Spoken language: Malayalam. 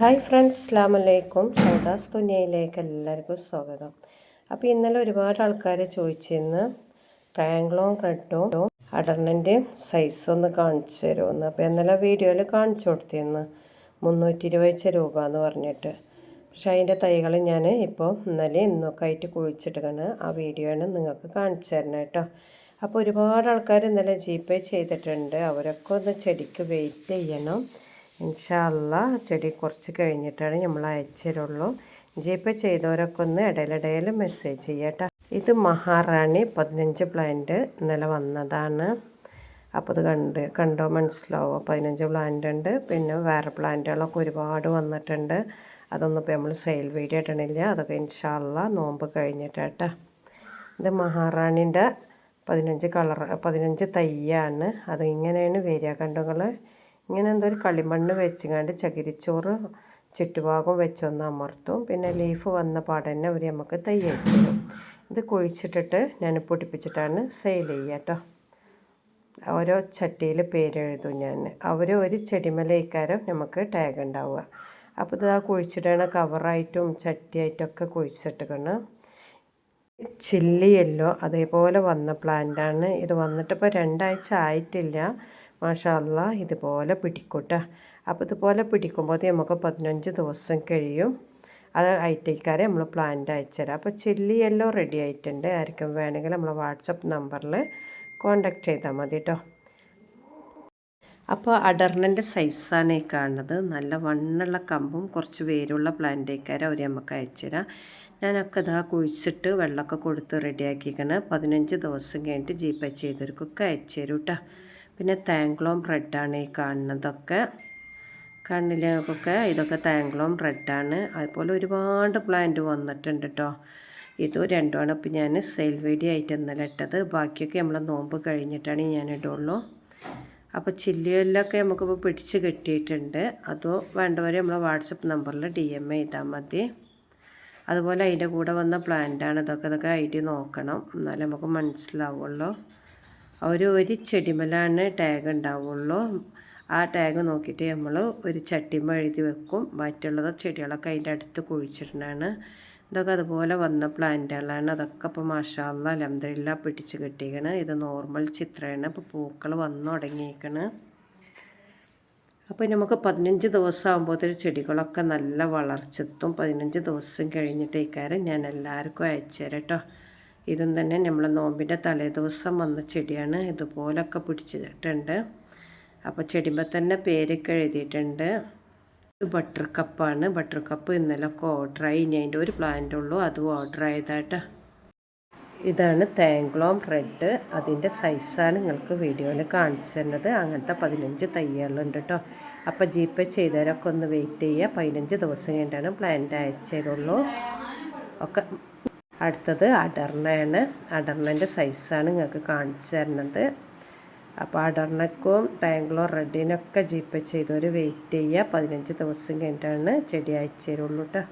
ഹായ് ഫ്രണ്ട്സ് അസ്ലാം വലൈക്കും സൗദാസ് തുനിയയിലേക്ക് എല്ലാവർക്കും സ്വാഗതം. അപ്പോൾ ഇന്നലെ ഒരുപാട് ആൾക്കാർ ചോദിച്ചിരുന്ന് ട്രയാങ്കിളും റെഡും അടർണന്റെ സൈസ് ഒന്ന് കാണിച്ചു തരുമെന്ന് അപ്പോൾ ഇന്നലെ വീഡിയോയിൽ കാണിച്ചു കൊടുത്തിരുന്നു മുന്നൂറ്റി ഇരുപത് രൂപ എന്ന് പറഞ്ഞിട്ട്. പക്ഷേ അതിന്റെ തൈകൾ ഞാൻ ഇപ്പോൾ ഇന്നലെ ഇന്നൊക്കെ ആയിട്ട് കുഴിച്ചിട്ടാണ് ആ വീഡിയോയാണ് നിങ്ങൾക്ക് കാണിച്ചു തരണം കേട്ടോ. അപ്പോൾ ഒരുപാട് ആൾക്കാർ ഇന്നലെ ജി പേ ചെയ്തിട്ടുണ്ട്. അവരൊക്കെ ഒന്ന് ചെടിക്ക് വെയിറ്റ് ചെയ്യണം. ഇൻഷാല്ല ചെടി കുറച്ച് കഴിഞ്ഞിട്ടാണ് നമ്മൾ അയച്ചിരുള്ളൂ. തരുള്ളൂ ചെയ്തവരൊക്കെ ഒന്ന് ഇടയിലിടയിൽ മെസ്സേജ് ചെയ്യട്ടെ. ഇത് മഹാറാണി പതിനഞ്ച് പ്ലാന്റ് ഇന്നലെ വന്നതാണ്. അപ്പോൾ അത് കണ്ട് കണ്ടോ മനസ്സിലാവോ? പതിനഞ്ച് പ്ലാന്റ് ഉണ്ട്. പിന്നെ വേറെ പ്ലാന്റുകളൊക്കെ ഒരുപാട് വന്നിട്ടുണ്ട്. അതൊന്നും ഇപ്പോൾ നമ്മൾ സെയിൽ വീഡിയോ ഇടണില്ല. അതൊക്കെ ഇൻഷാല്ല നോമ്പ് കഴിഞ്ഞിട്ടാട്ടോ. ഇത് മഹാറാണിന്റെ പതിനഞ്ച് കളർ പതിനഞ്ച് തയ്യാണ് അത് ഇങ്ങനെയാണ് വരിക കണ്ടോങ്ങൾ ഇങ്ങനെ എന്തോ ഒരു കളിമണ്ണ് വെച്ചുകൊണ്ട് ചകിരിച്ചോറ് ചുറ്റുഭാഗം വെച്ചൊന്ന് അമർത്തും. പിന്നെ ലീഫ് വന്ന പാടന്നെ അവർ നമുക്ക് തൈ തരും. ഇത് കുഴിച്ചിട്ടിട്ട് ഞാൻ പൊടിപ്പിച്ചിട്ടാണ് സെയിൽ ചെയ്യുക കേട്ടോ ഓരോ ചട്ടിയിൽ പേരെഴുതും ഞാൻ. അവർ ഒരു ചെടിമലയിക്കാരം നമുക്ക് ടാഗ് ഉണ്ടാവുക അപ്പോൾ ഇത് ആ കുഴിച്ചിടണ കവറായിട്ടും ചട്ടിയായിട്ടൊക്കെ കുഴിച്ചിട്ടിക്കണം. ചില്ലി യെല്ലോ അതേപോലെ വന്ന പ്ലാന്റാണ് ഇത് വന്നിട്ടിപ്പോൾ രണ്ടാഴ്ച ആയിട്ടില്ല. മാഷാല്ല ഇതുപോലെ പിടിക്കൂട്ട. അപ്പോൾ ഇതുപോലെ പിടിക്കുമ്പോൾ നമുക്ക് പതിനഞ്ച് ദിവസം കഴിയും. അത് ഐറ്റക്കാരെ നമ്മൾ പ്ലാന്റ് അയച്ചുതരാം അപ്പോൾ ചില്ലി എല്ലാം റെഡി ആയിട്ടുണ്ട്. ആർക്കും വേണമെങ്കിൽ നമ്മൾ വാട്സപ്പ് നമ്പറിൽ കോണ്ടാക്ട് ചെയ്താൽ മതി കേട്ടോ അപ്പോൾ അടർണന്റെ സൈസാണ് ഈ കാണുന്നത്. നല്ല വണ്ണുള്ള കമ്പും കുറച്ച് വേരുള്ള പ്ലാന്റേക്കാരെ അവർ നമുക്ക് അയച്ചുതരാം ഞാനൊക്കെ ഇതാ കുഴിച്ചിട്ട് വെള്ളമൊക്കെ കൊടുത്ത് റെഡിയാക്കിക്കണ് പതിനഞ്ച് ദിവസം കഴിഞ്ഞിട്ട് ജി പേ ചെയ്തവർക്കൊക്കെ അയച്ചു തരും കേട്ടോ പിന്നെ താങ്ക്ലോം ബ്രെഡാണ് ഈ കാണുന്നതൊക്കെ. കണ്ണിലൊക്കെ ഇതൊക്കെ താങ്ക്ലോം ബ്രെഡാണ്. അതുപോലെ ഒരുപാട് പ്ലാന്റ് വന്നിട്ടുണ്ട് കേട്ടോ ഇതും രണ്ടുമാണ്. ഇപ്പം ഞാൻ സെയിൽ വീഡിയോ ആയിട്ട് ഇന്നലെ ഇട്ടത്. ബാക്കിയൊക്കെ നമ്മൾ നോമ്പ് കഴിഞ്ഞിട്ടാണ് ഞാൻ ഇടുള്ളൂ. അപ്പോൾ ചില്ലിയെല്ലൊക്കെ നമുക്കിപ്പോൾ പിടിച്ച് കിട്ടിയിട്ടുണ്ട്. അതോ വേണ്ടവരെ നമ്മൾ വാട്സപ്പ് നമ്പറിൽ ഡി എം ചെയ്താൽ മതി. അതുപോലെ അതിന്റെ കൂടെ വന്ന പ്ലാന്റാണ് ഇതൊക്കെ ഇതൊക്കെ ഐ ഡി നോക്കണം. എന്നാലേ നമുക്ക് മനസ്സിലാവുള്ളൂ. ഒരു ഒരു ചെടിമലാണ് ടാഗ് ഉണ്ടാവുള്ളൂ. ആ ടാഗ് നോക്കിയിട്ട് നമ്മൾ ഒരു ചട്ടിമ എഴുതി വെക്കും. മറ്റുള്ളത് ചെടികളൊക്കെ അതിന്റെ അടുത്ത് കുഴിച്ചിട്ടുണ്ടാണ് ഇതൊക്കെ അതുപോലെ വന്ന പ്ലാന്റുകളാണ്. അതൊക്കെ ഇപ്പോൾ മാഷാല്ല അലഹമില്ല പിടിച്ച് കിട്ടിയിരിക്കണ് ഇത് നോർമൽ ചിത്രമാണ്. ഇപ്പോൾ പൂക്കൾ വന്നു തുടങ്ങിയിരിക്കണ് അപ്പോൾ നമുക്ക് പതിനഞ്ച് ദിവസം ആകുമ്പോഴത്തേക്ക് ചെടികളൊക്കെ നല്ല വളർച്ചെത്തും. പതിനഞ്ച് ദിവസം കഴിഞ്ഞിട്ടേക്കാരം ഞാൻ എല്ലാവർക്കും അയച്ചു തരാം കേട്ടോ. ഇതും തന്നെ നമ്മൾ നോമ്പിന്റെ തലേദിവസം വന്ന ചെടിയാണ്. ഇതുപോലൊക്കെ പിടിച്ചിട്ടുണ്ട്. അപ്പോൾ ചെടിമ്പോൾ തന്നെ പേരൊക്കെ എഴുതിയിട്ടുണ്ട്. ബട്ടർ കപ്പാണ്. ബട്ടർ കപ്പ് ഇന്നലൊക്കെ ഓർഡർ ആയി. ഇനി അതിന്റെ ഒരു പ്ലാന്റ് ഉള്ളൂ. അതും ഓർഡർ ആയതായിട്ട് ഇതാണ് താങ്ക്ലോം റെഡ് അതിന്റെ സൈസാണ് നിങ്ങൾക്ക് വീഡിയോയിൽ കാണിച്ചു തരുന്നത്. അങ്ങനത്തെ പതിനഞ്ച് തയ്യലുണ്ട് കേട്ടോ അപ്പോൾ ജി പേ ചെയ്തവരൊക്കെ ഒന്ന് വെയിറ്റ് ചെയ്യുക. പതിനഞ്ച് ദിവസം കഴിഞ്ഞിട്ടാണ് പ്ലാന്റ് അയച്ചു ഒക്കെ അടുത്തത് അടർണയാണ്. അടർണന്റെ സൈസാണ് നിങ്ങൾക്ക് കാണിച്ചു തരുന്നത്. അപ്പോൾ അടർണക്കും ടാങ്ക്ലോ റെഡിനൊക്കെ ജീപ്പ് ചെയ്തവർ വെയിറ്റ് ചെയ്യുക പതിനഞ്ച് ദിവസം കഴിഞ്ഞിട്ടാണ് ചെടി അയച്ചു തരുള്ളൂ കേട്ടോ